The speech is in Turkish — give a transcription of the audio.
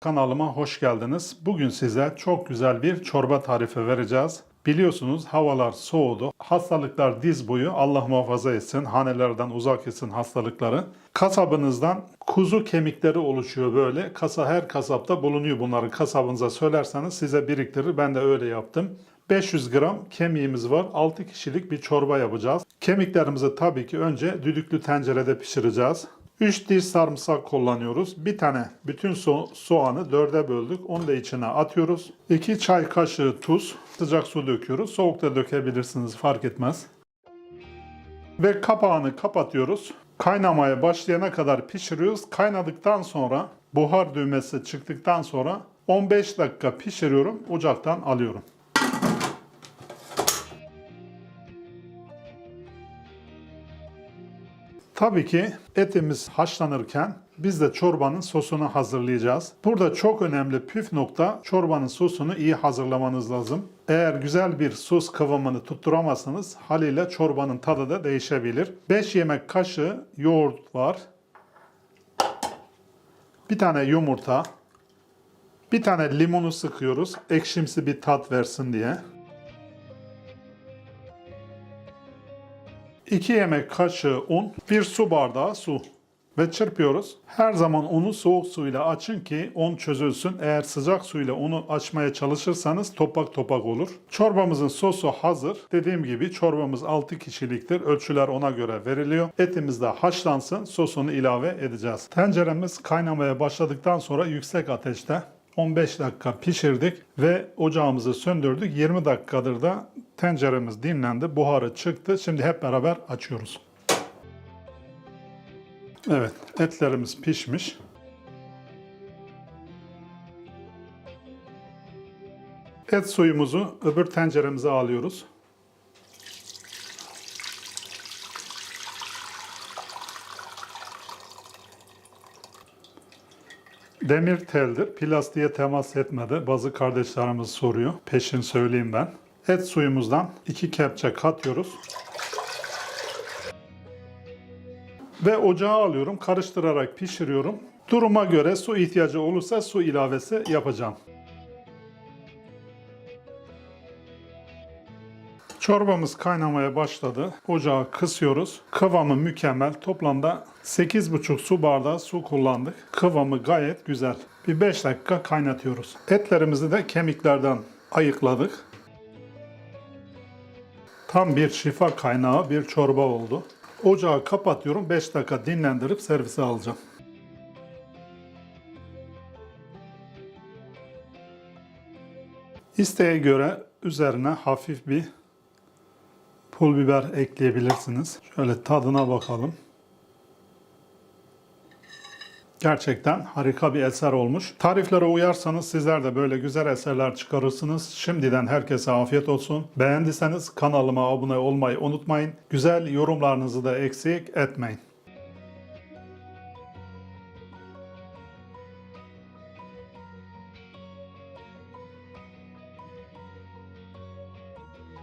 Kanalıma hoş geldiniz. Bugün size çok güzel bir çorba tarifi vereceğiz. Biliyorsunuz havalar soğudu. Hastalıklar diz boyu Allah muhafaza etsin. Hanelerden uzak etsin hastalıkları. Kasabınızdan kuzu kemikleri oluşuyor böyle. Kasa her kasapta bulunuyor bunları. Kasabınıza söylerseniz size biriktirir. Ben de öyle yaptım. 500 gram kemiğimiz var. 6 kişilik bir çorba yapacağız. Kemiklerimizi tabii ki önce düdüklü tencerede pişireceğiz. 3 diş sarımsak kullanıyoruz. Bir tane bütün so- soğanı dörde böldük. Onu da içine atıyoruz. 2 çay kaşığı tuz, sıcak su döküyoruz. Soğuk da dökebilirsiniz fark etmez. Ve kapağını kapatıyoruz. Kaynamaya başlayana kadar pişiriyoruz. Kaynadıktan sonra buhar düğmesi çıktıktan sonra 15 dakika pişiriyorum. Ocaktan alıyorum. Tabii ki etimiz haşlanırken biz de çorbanın sosunu hazırlayacağız. Burada çok önemli püf nokta çorbanın sosunu iyi hazırlamanız lazım. Eğer güzel bir sos kıvamını tutturamazsanız haliyle çorbanın tadı da değişebilir. 5 yemek kaşığı yoğurt var. Bir tane yumurta. Bir tane limonu sıkıyoruz. Ekşimsi bir tat versin diye. 2 yemek kaşığı un, 1 su bardağı su ve çırpıyoruz. Her zaman unu soğuk suyla açın ki un çözülsün. Eğer sıcak suyla unu açmaya çalışırsanız topak topak olur. Çorbamızın sosu hazır. Dediğim gibi çorbamız 6 kişiliktir. Ölçüler ona göre veriliyor. Etimiz de haşlansın. Sosunu ilave edeceğiz. Tenceremiz kaynamaya başladıktan sonra yüksek ateşte 15 dakika pişirdik ve ocağımızı söndürdük. 20 dakikadır da tenceremiz dinlendi. Buharı çıktı. Şimdi hep beraber açıyoruz. Evet, etlerimiz pişmiş. Et suyumuzu öbür tenceremize alıyoruz. Demir teldir. Plastiğe temas etmedi. Bazı kardeşlerimiz soruyor. Peşin söyleyeyim ben. Et suyumuzdan iki kepçe katıyoruz. Ve ocağa alıyorum. Karıştırarak pişiriyorum. Duruma göre su ihtiyacı olursa su ilavesi yapacağım. Çorbamız kaynamaya başladı. Ocağı kısıyoruz. Kıvamı mükemmel. Toplamda 8,5 su bardağı su kullandık. Kıvamı gayet güzel. Bir 5 dakika kaynatıyoruz. Etlerimizi de kemiklerden ayıkladık. Tam bir şifa kaynağı bir çorba oldu. Ocağı kapatıyorum. 5 dakika dinlendirip servise alacağım. İsteğe göre üzerine hafif bir pul biber ekleyebilirsiniz. Şöyle tadına bakalım. Gerçekten harika bir eser olmuş. Tariflere uyarsanız sizler de böyle güzel eserler çıkarırsınız. Şimdiden herkese afiyet olsun. Beğendiyseniz kanalıma abone olmayı unutmayın. Güzel yorumlarınızı da eksik etmeyin.